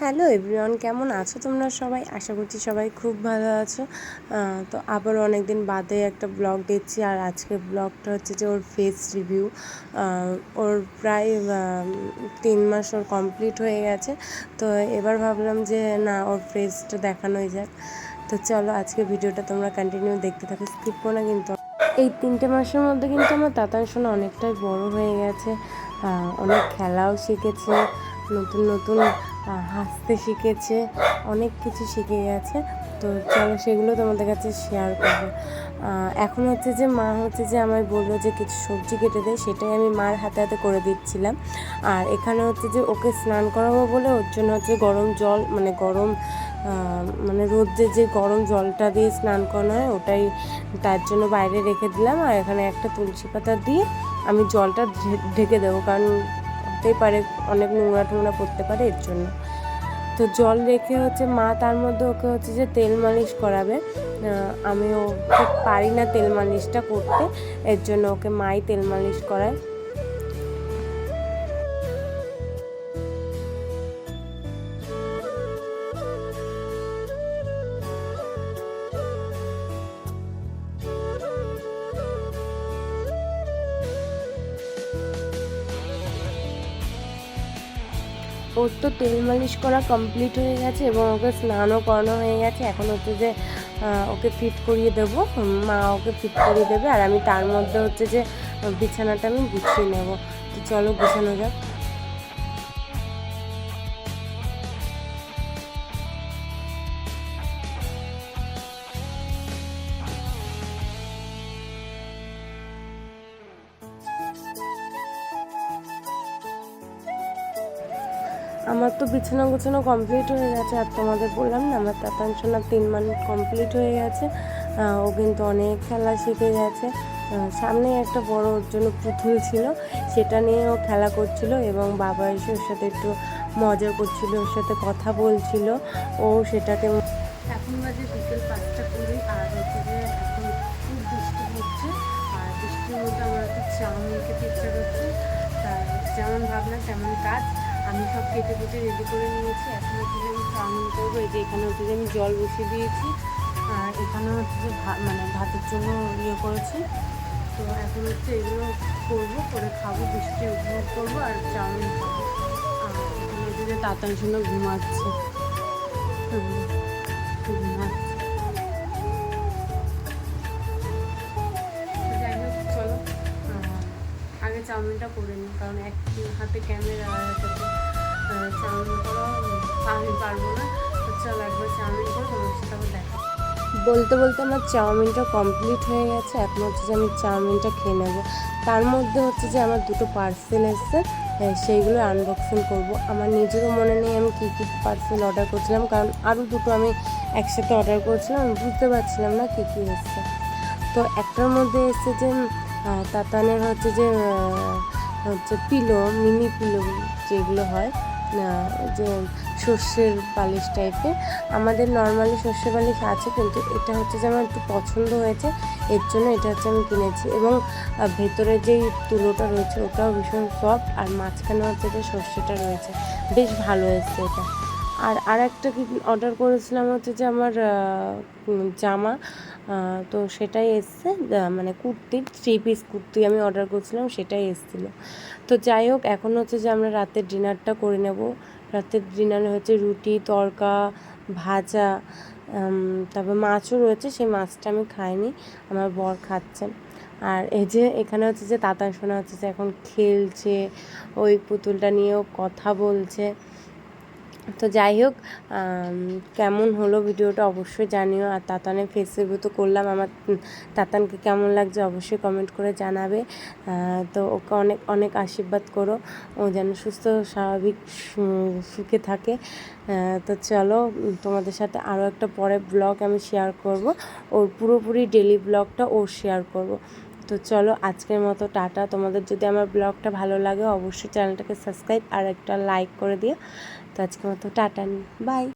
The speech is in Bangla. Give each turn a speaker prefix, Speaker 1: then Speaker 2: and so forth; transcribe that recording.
Speaker 1: হ্যালো এভরিওয়ান, কেমন আছো তোমরা সবাই? আশা করছি সবাই খুব ভালো আছো। তো আবার অনেক দিন বাদে একটা ব্লগ দিচ্ছি আর আজকে ব্লগটা হচ্ছে যে ওর ফেস রিভিউ ওর প্রায় তিন মাস ওর কমপ্লিট হয়ে গেছে। তো এবার ভাবলাম যে না, ওর ফেসটা দেখানোই যাক। তো চলো আজকে ভিডিওটা তোমরা কন্টিনিউ দেখতে থাকো স্কিপ করো না কিন্তু। এই তিনটে মাসের মধ্যে কিন্তু আমার তাতান শোনা অনেকটাই বড় হয়ে গেছে। অনেক খেলাও শিখেছে, নতুন নতুন হাসতে শিখেছে, অনেক কিছু শিখে গেছে। তো চলো সেগুলো তোমাদের কাছে শেয়ার করব। এখন হচ্ছে যে মা হচ্ছে যে আমায় বলল যে কিছু সবজি কেটে দেয় সেটাই আমি মার হাতে হাতে করে দিচ্ছিলাম। আর এখানে হচ্ছে যে ওকে স্নান করাবো বলে ওর জন্য হচ্ছে গরম জল মানে গরম মানে রোদ্রে যে গরম জলটা দিয়ে স্নান করানো হয়, ওটাই তার জন্য বাইরে রেখে দিলাম। আর এখানে একটা তুলসী পাতা দিয়ে আমি জলটা ঢেকে দেবো। কারণ হতেই পারে, অনেক নোংরা টোংরা পড়তে পারে এর জন্য। তো জল রেখে হচ্ছে মা তার মধ্যে ওকে হচ্ছে যে তেল মালিশ করাবে। আমিও পারি না তেল মালিশটা করতে, এর জন্য ওকে মাই তেল মালিশ করায়। ওর তো তেল মালিশ করা কমপ্লিট হয়ে গেছে এবং ওকে স্নানও করানো হয়ে গেছে। এখন হচ্ছে যে ওকে ফিট করিয়ে দেব। মা ওকে ফিট করিয়ে দেবে। আর আমি তার মধ্যে হচ্ছে যে, বিছানাটা আমি গুছিয়ে নেব। তো চলো, গুছানো যাক। আমার তো বিছানা গোছানো কমপ্লিট হয়ে গেছে, আর তোমাদের বললাম না, আমার তাতাংশনা তিন মান্থ কমপ্লিট হয়ে গেছে ও কিন্তু অনেক খেলা শিখে গেছে। সামনে একটা বড় ওর জন্য পুতুল ছিল, সেটা নিয়ে ও খেলা করছিল এবং বাবা এসে ওর সাথে একটু মজা করছিল, ওর সাথে কথা বলছিল, ও সেটাকে এখন বাজে বিকেল পাঁচটা কুড়ি, আর হচ্ছে যে এখন খুব বৃষ্টি হচ্ছে, আর বৃষ্টির মধ্যে আমার একটু চাউমিন খেতে ইচ্ছা করছে। তার যেমন ভাবনা, তেমন কাজ। আমি সব কেটে কেটে রেডি করে নিয়েছি। এখন হচ্ছে যে আমি চাউমিন করব। এই যে এখানে হচ্ছে যে আমি জল বসিয়ে দিয়েছি। আর এখানে হচ্ছে যে মানে ভাতের জন্য ইয়ে করেছি। তো এখন হচ্ছে এগুলো করব, করে খাব, বৃষ্টি উপভোগ করব আর চাউমিন খাব। আর এখানে হচ্ছে যে তাতার জন্য ঘুমাচ্ছে ঘুমাচ্ছে। চাউমিনটা করে নিই কারণ এক হাতে ক্যামেরা আর হাতে চাউমিন করা আমি পারব না। তো চলো একবার চাউমিন করে তোমার সাথে আবার দেখা বলতে বলতে আমার চাউমিনটা কমপ্লিট হয়ে গেছে এখন হচ্ছে যে আমি চাউমিনটা খেয়ে নেব। তার মধ্যে হচ্ছে যে আমার দুটো পার্সেল এসছে হ্যাঁ, সেইগুলো আনবক্সিং করব। আমার নিজেরও মনে নেই আমি কী কী পার্সেল অর্ডার করছিলাম কারণ আরও দুটো আমি একসাথে অর্ডার করেছিলাম বুঝতে পারছিলাম না কী কী এসছে। তো একটার মধ্যে এসছে যে তাতানের হচ্ছে যে হচ্ছে পিলো, মিনি পিলো যেগুলো হয় যে সর্ষের পালিশ টাইপের আমাদের নর্মালি সর্ষে পালিশ আছে, কিন্তু এটা হচ্ছে যে আমার একটু পছন্দ হয়েছে, এর জন্য এটা হচ্ছে আমি কিনেছি। এবং ভেতরে যেই তুলোটা রয়েছে, ওটাও ভীষণ সফট আর মাঝখানে হচ্ছে যে সর্ষেটা রয়েছে। বেশ ভালো হয়েছে এটা। আর আর একটা কি অর্ডার করেছিলাম হচ্ছে যে আমার জামা তো সেটাই এসছে মানে কুর্তি থ্রি পিস কুর্তি আমি অর্ডার করছিলাম, সেটাই এসেছিল। তো যাই হোক, এখন হচ্ছে যে আমরা রাতের ডিনারটা করে নেব। রাতের ডিনারে হচ্ছে রুটি তড়কা ভাজা তারপর মাছও রয়েছে, সেই মাছটা আমি খাইনি, আমার বর খাচ্ছেন আর এই যে এখানে হচ্ছে যে তাতা শোনা হচ্ছে যে এখন খেলছে, ওই পুতুলটা নিয়েও কথা বলছে। তো যাই হোক কেমন হলো ভিডিওটা অবশ্যই জানিও। আর তাতানের ফেস রিভিউ তো করলাম, আমার তাতানকে কেমন লাগছে অবশ্যই কমেন্ট করে জানাবে। তো ওকে অনেক অনেক আশীর্বাদ করো, ও যেন সুস্থ, স্বাভাবিক সুখে থাকে। তো চলো তোমাদের সাথে আরও একটা পরে ব্লগ আমি শেয়ার করব। ওর পুরোপুরি ডেলি ব্লগটা ও শেয়ার করব। তো চলো আজকের মতো টাটা। তোমাদের যদি আমার ব্লগটা ভালো লাগে, অবশ্যই চ্যানেলটাকে সাবস্ক্রাইব আর একটা লাইক করে দিও। তো আজকের মতো টাটা। বাই।